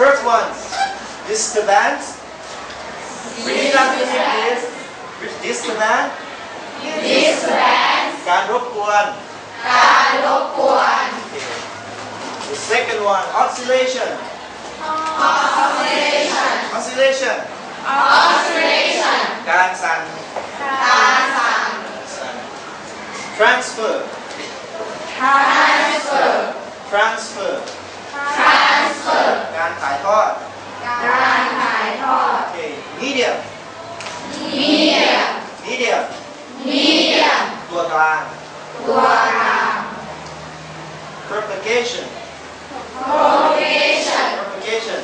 First one, disturbance. Repeat after me, please. Disturbance. disturbance การรบกวน การรบกวน The second one, oscillation. oscillation Oscillation. oscillation การสั่น การสั่น สั่น Transfer. transfer Transfer. Transfer การถ่ายทอด การถ่ายทอด Okay. Medium. medium Medium. medium ตัวกลาง ตัวกลาง Propagation. propagation Propagation.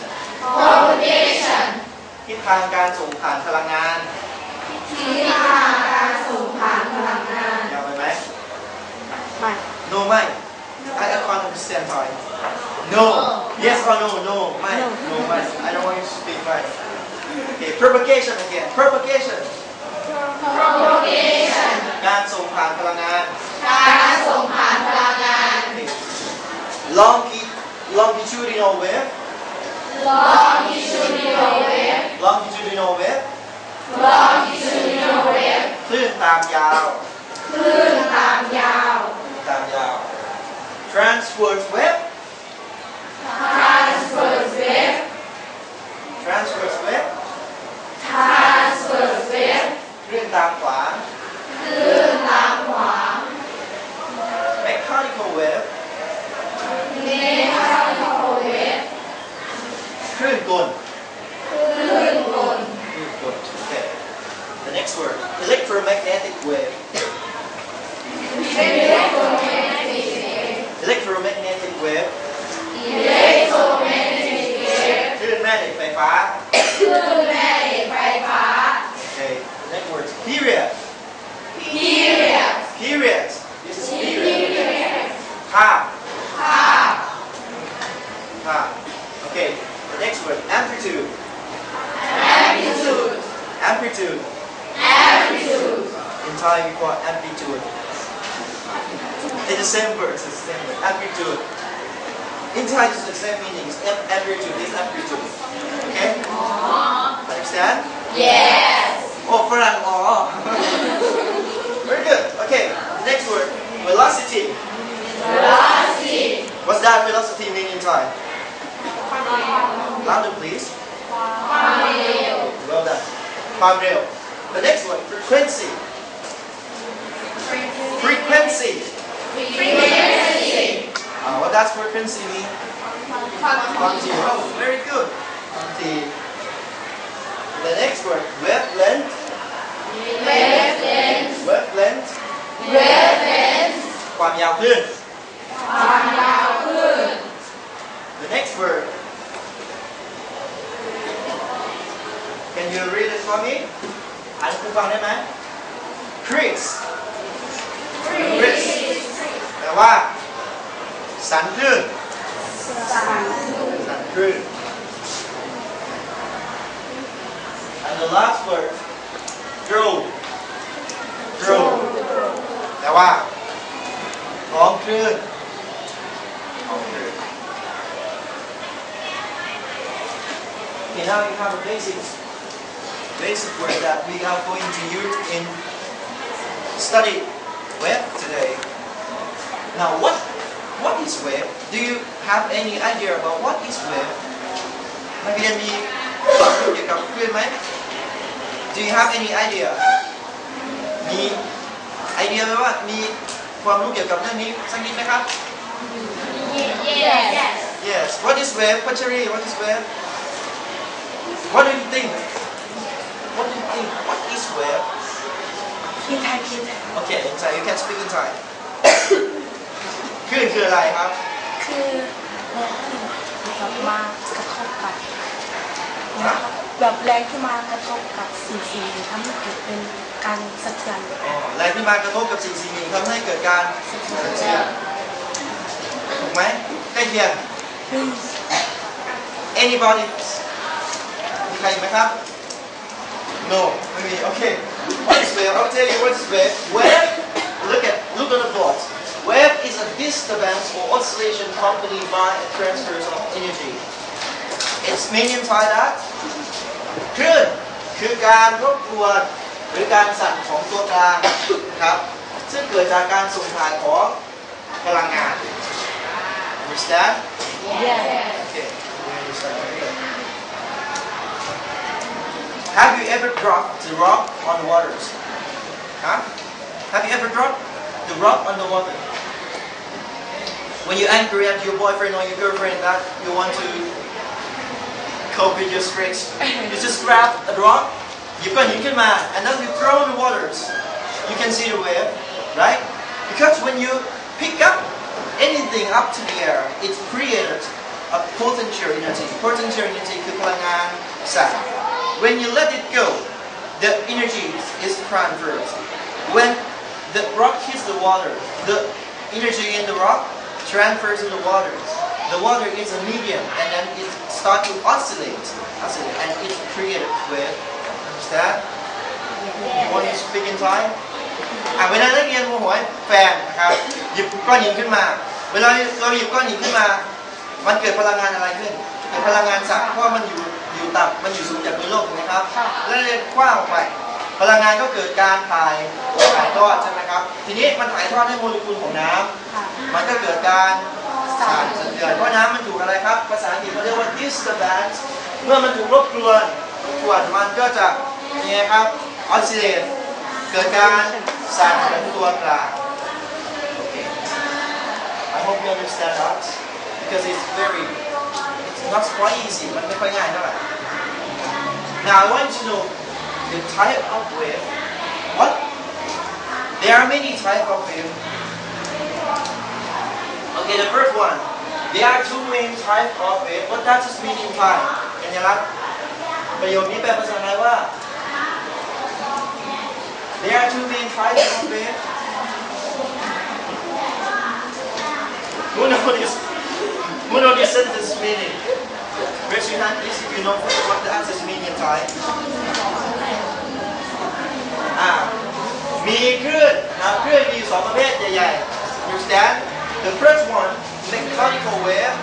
propagation ทิศทางการส่งผ่านพลังงานทิศทางการส่งผ่านพลังงานยาวไปไหมไม่ No ไม่ I I can't understand Thai No Yes or no No ไม่ No ไม่ I don't want you to speak right Okay propagation again propagation propagation การส่งผ่านพลังงาน การส่งผ่านพลังงาน Okay. Longi- longitudinal wave longitudinal wave longitudinal wave longitudinal wave คลื่นตามยาว คลื่นตามยาว ตามยาว transverse wave transverse wave transverse wave transverse wave คลื่นตามขวาง คลื่นตามขวาง mechanical wave mechanical wave คลื่นกล คลื่นกล Good. Okay. The next word, electromagnetic wave. electromagnetic wave Electromagnetic wave. electromagnetic wave คลื่นแม่เหล็กไฟฟ้า คลื่นแม่เหล็กไฟฟ้า Okay. The next word, period. period Period. This is period. period ภาพ ภาพ ภาพ Okay. The next word, amplitude. amplitude Amplitude. amplitude In Thai we call amplitude. It's the same word. It's the same word. Amplitude. Intellect is to accept meanings, ambiguities, ambiguities. Okay? Aww. Understand? Yes. Oh, for an aw. Very good. Okay, next word, velocity. Velocity. What's that velocity mean in Thai? Louder, please. Well done. Palm. The next one, frequency. Frequency. Frequency. frequency. Uh, what does frequency mean? ความถี่ Oh, very good. The, the next word. Wavelength. wavelength Wavelength. wavelength ความยาวคลื่น ความยาวคลื่น The next word. Can you read it for me? อ่านให้ครูฟังได้ไหม Crease. Crease. แปลว่า สันคลื่น สันคลื่น And the last word. Drove. Drove. แปลว่าท้องคลื่นท้องคลื่น Okay, now you have a basic, basic word that we are going to use in study web today. Now, what, what is web? Do you have any idea about what is web? นักเรียนมีความรู้เกี่ยวกับคลื่นไหม Do you have any idea? มีไอเดียไหมว่ามีความรู้เกี่ยวกับเรื่องนี้สักนิดไหมครับ yes Yes. What is web? Pachari, what is web? What do you think? What do you think? What is web? คิดไทยคิดไทย Okay, in Thai, you can speak in Thai. คลื่นคืออะไรครับ คือแรงที่แบบมากระทบกับนะครับแบบแรงที่มากระทบกับสิ่งสิ่งหนึ่งทำให้เกิดเป็นการสะเทือนอ๋อแรงที่มากระทบกับสิ่งสิ่งหนึ่งทำให้เกิดการสะเทือนถูกไหมใกล้เคียงซึ่ง Anybody มีใครอีกไหมครับ No ไม่มี Okay What is wave I'll tell you what is wave Wave Look at look on the board Wave is a disturbance or oscillation accompanied by a transfer of energy It's meaning Thai that คลื่นคือการรบกวนหรือการสั่นของตัวกลางนะครับ ซึ่งเกิดจากการส่งถ่ายของพลังงาน Understand? Yes. Okay. we understand. Good. Have you ever dropped the rock on the waters? Huh? Have you ever dropped the rock on the water? When you angry at your boyfriend or your girlfriend that you want to cope with your stress, you just grab a rock, you put it in and then you throw in the waters. You can see the wave, right? Because when you pick up anything up to the air, it created a potential energy. Potential energy คือพลังงานแสง When you let it go, the energy is transferred. When the rock hits the water, the energy in the rock transfers in the water. The water is a medium, and then it starts to oscillate, oscillate, and it created wave. Understand? You want to speak in Thai? อะเวลานักเรียนโมโหให้แฟนนะครับหยิบก้อนหินขึ้นมา เวลาเราหยิบก้อนหินขึ้นมา มันเกิดพลังงานอะไรขึ้นเกิดพลังงานสักเพราะมันอยู่อยู่ต่ำมันอยู่สูงจากพื้นโลกถูกไหมครับค่ะแล้วเรียนกว้างออกไป พลังงานก็เกิดการถ่ายถ่ายทอดใช่ไหมครับ ทีนี้มันถ่ายทอดให้โมเลกุลของน้ำค่ะมันก็เกิดการสั่นสะเทือนเพราะน้ำมันถูกอะไรครับ ภาษาอังกฤษเขาเรียกว่า disturbance เมื่อมันถูกรบกวนรบกวนมันก็จะยังไงครับ oscillate เกิดการสั่นของตัวกลาง Okay. I hope you understand that because it's very it's not quite easy มันไม่ค่อยง่ายเท่าไหร่ Now I want you to know the type of wave. What? There are many type of wave. Okay, the first one. There are two main type of wave. What does this mean in Thai? สัญลักษณ์ประโยคนี้แปลภาษาไทยว่า There are two main types of wave. Who knows this? Who knows this sentence meaning? Raise your hand please if you know what the answer mean in Thai. อ่ามีคลื่นนะครับคลื่นมีอยู่สองประเภทใหญ่ๆ understand the first one mechanical wave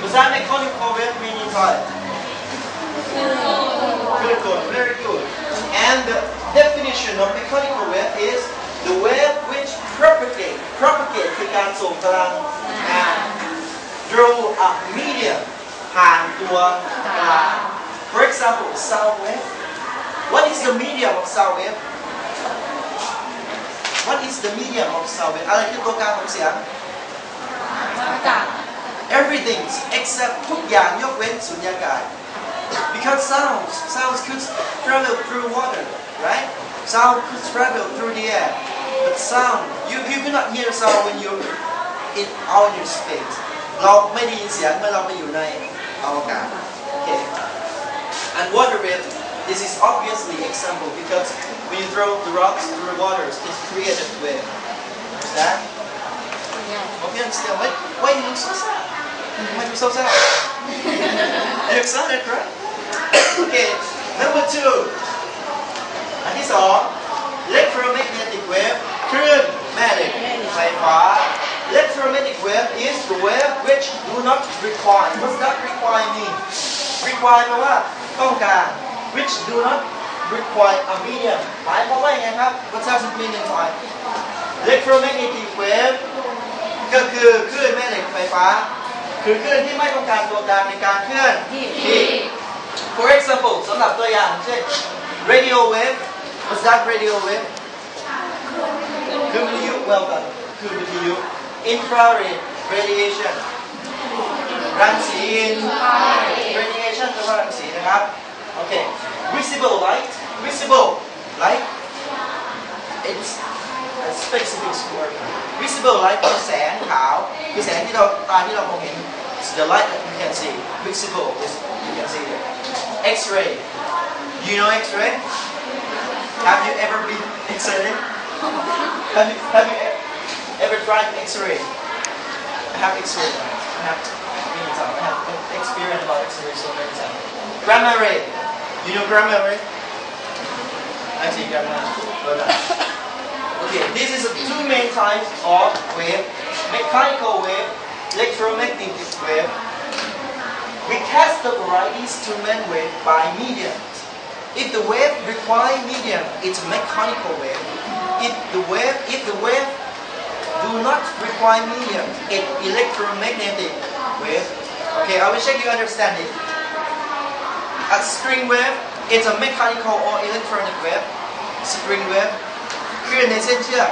does that mechanical wave mean in Thai good good very good and the definition of mechanical wave is the wave which propagate propagate คือการส่งพลังงาน through a medium ผ่านตัวกลาง for example sound wave what is the medium of sound wave What is the medium of sound wave อะไรคือตัวกลางของเสียง อากาศ everything except ทุกอย่างยกเว้นสุญญากาศ because sounds sounds could travel through water right sound could travel through the air but sound you you cannot hear sound when you're in outer space เราไม่ได้ยินเสียงเมื่อเราไปอยู่ในอวกาศ okay and water wave this is obviously example because when you throw the rocks through the waters it's created wave understand Yes. Hope you understand. Why, why you look so sad? Why you so sad? you excited, right? Okay, number two. อันที่สอง electromagnetic wave คลื่นแม่เหล็กไฟฟ้า electromagnetic wave is the wave which do not require what does that require mean require แปลว่าต้องการ which do not require a medium หมายความว่าอย่างไงครับ what does it mean in Thai electromagnetic wave ก็คือคลื่นแม่เหล็กไฟฟ้า คือคลื่นที่ไม่ต้องการตัวกลางในการเคลื่อนที่ For example สำหรับตัวอย่างเช่น radio wave what's that radio wave คือวิทยุ well done คือวิทยุ infrared radiation รังสี radiation แปลว่ารังสีนะครับ โอเค visible light visible light it's a specific word visible light คือแสงขาว คือแสงที่เราตาที่เรามองเห็น It's the light that you can see visible is you can see it X-ray you know X-ray have you ever been X-ray have you have you e- ever tried X-ray I have X-ray I have many times I have experience about X-ray so many times gamma ray you know ray I see gamma well done Okay, this is two main types of wave, mechanical wave, electromagnetic wave. we test the varieties to man wave by medium. If the wave require medium, it's mechanical wave. If the wave, if the wave do not require medium, it's electromagnetic wave. Okay, I will check you understand it. A string wave, it's a mechanical or electronic wave. String wave คลื่นในเส้นเชือก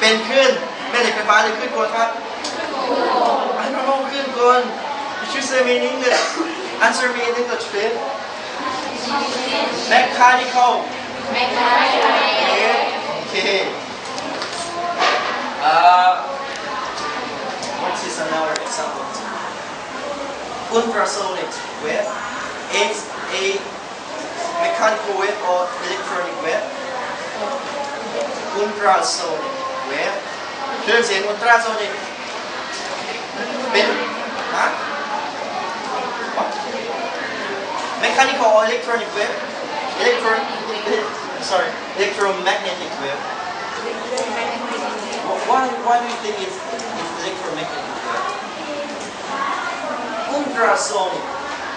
เป็นคลื่นแม่เหล็กไฟฟ้าหรือคลื่นกลครับ I don't know คลื่นกล You should say me in English Answer me in English please Mechanical wave Okay Ultrasonic wave It's a mechanical wave or electronic wave ultrasonic wave คลื่นเสียง ultrasonic เป็นฮะ What? mechanical or electronic wave electron sorry electromagnetic wave why why do you think it's, it's electromagnetic wave ultrasonic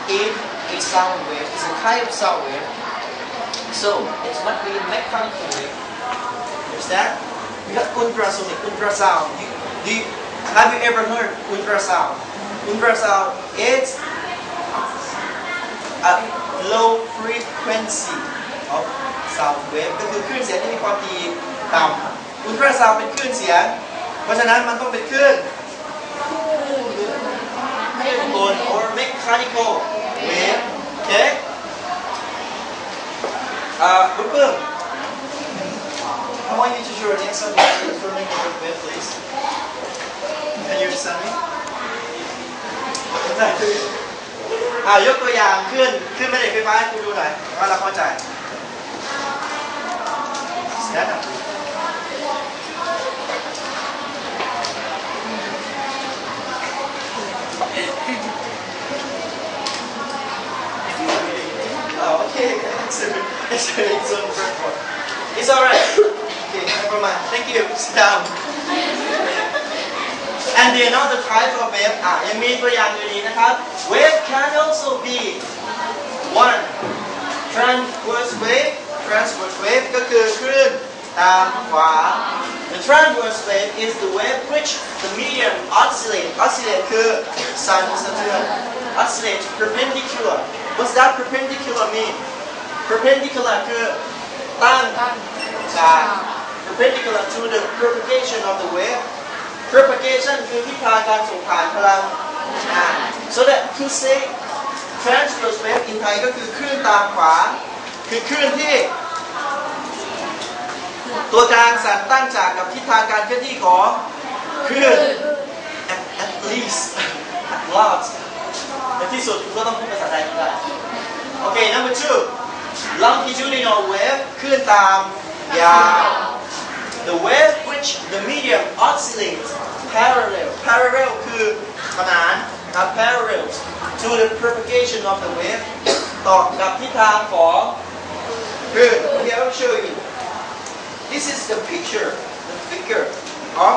is a sound wave it's a kind of sound wave so it must be mechanical wave understand we got ultrasonic ultrasound you, do you, have you ever heard ultrasound ultrasound is a low frequency of sound wave ก็คือคลื่นเสียงที่มีความถี่ต่ำ ultrasound เป็นคลื่นเสียง เพราะฉะนั้นมันต้องเป็นคลื่น mechanical wave okay อ่าคุณเพิ่ม I want you to show an example of electromagnetic wave please Can you understand me ได้คืออ่ายกตัวอย่างขึ้นขึ้นแม่เหล็กไฟฟ้าให้คุณดูหน่อยว่าเราเข้าใจ It's a, it's a, it's a first one. It's alright. Okay, never mind. Thank you. Sit down. And the another type of wave อ่ะยังมีตัวอย่างอยู่นี้นะครับ Wave can also be one transverse wave transverse wave ก็คือคลื่นตามขวา The transverse wave is the wave which the medium oscillate oscillate คือสั่นสะเทือน oscillate perpendicular What's that perpendicular mean perpendicular คือตั้งฉาก perpendicular to the propagation of the wave propagation คือทิศทางการส่งผ่านพลังอ่า so that to say transverse wave in Thai ก็คือคลื่นตามขวา คือคลื่นที่ ตัวกลางสั่นตั้งจากกับทิศทางการเคลื่อนที่ของคลื่น at, at least at last ในที่สุดคุณก็ต้องพูดภาษาไทยก็ได้โอเค number two longitudinal wave คลื่นตามยาว the wave which the medium oscillates parallel parallel คือขนานนะครับ parallel to the propagation of the wave ต่อกับทิศทางของคลื่น Okay I will show you this is the picture the figure of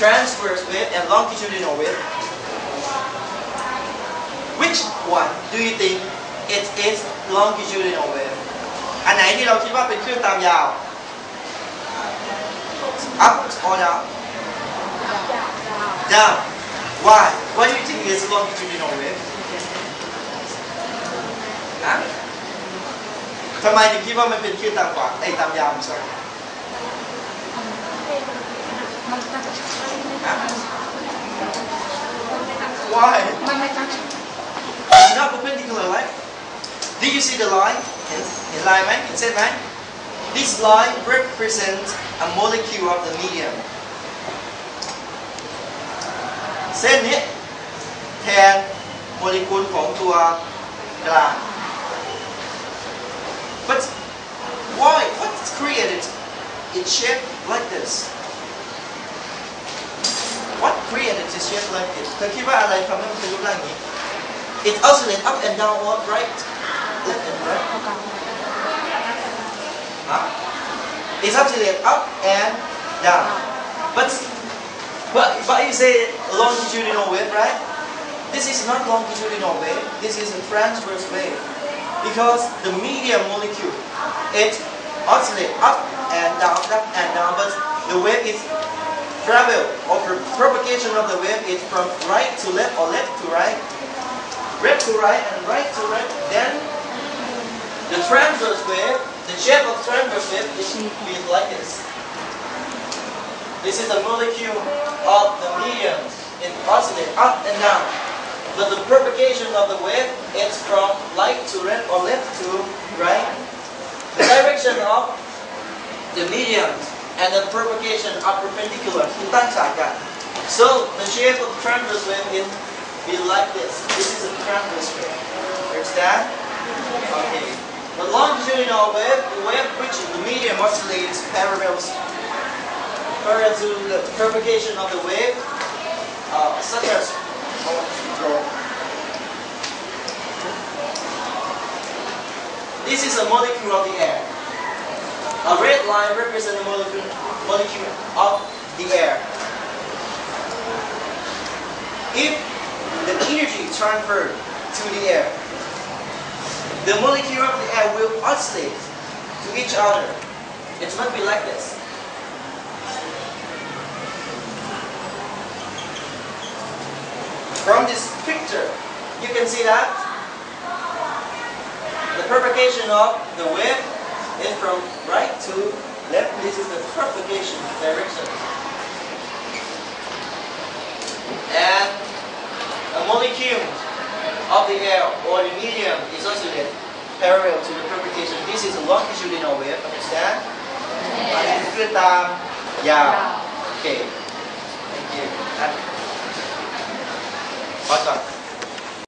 transverse wave and longitudinal wave which one do you think it is longitudinal wave อันไหนที่เราคิดว่าเป็นคลื่นตามยาว up or down down why why do you think it's longitudinal wave ฮะทำไมถึงคิดว่ามันเป็นคลื่นตามขวาไอ้ยตามยาวไม่ใช่มันจะฮะ why มันไม่ตั้ง It's not perpendicular line. Did you see the line? เห็นเห็นลายไหมเห็นเส้นไหม This line represents a molecule of the medium. เส้นนี้แทนโมเลกุลของตัวกลาง But why? What created it shape like this? What created this shape like this? เธอคิดว่าอะไรทำให้มันเป็นรูปร่างอย่างนี้ It oscillates up and down, or right, It's actually up and down. But but but you say longitudinal wave, right? This is not longitudinal wave. This is a transverse wave because the media molecule it oscillates up and down, up and down. But the wave is travel or propagation of the wave is from right to left or left to right, left to right and right to right. Then the transverse wave, the shape of transverse wave is like this. This is the molecule of the medium. It oscillates up and down. But the propagation of the wave is from light to red or left to right. The direction of the medium and the propagation are perpendicular. So the shape of transverse wave is be like this. This is a transverse wave. Understand? The longitudinal wave, the wave which the medium oscillates parallel parallel to the propagation of the wave, uh, such as this is a molecule of the air. A red line represents a molecule, molecule of the air. If the energy transferred to the air, the molecule of the air will oscillate to each other. It must be like this. From this picture, you can see that the propagation of the wave is from right to left. This is the propagation direction. And a molecule of the air or the medium is also parallel to the perpendicular. This is a longitudinal wave, understand? Yes. Time. Yeah. Okay. Thank you. What's?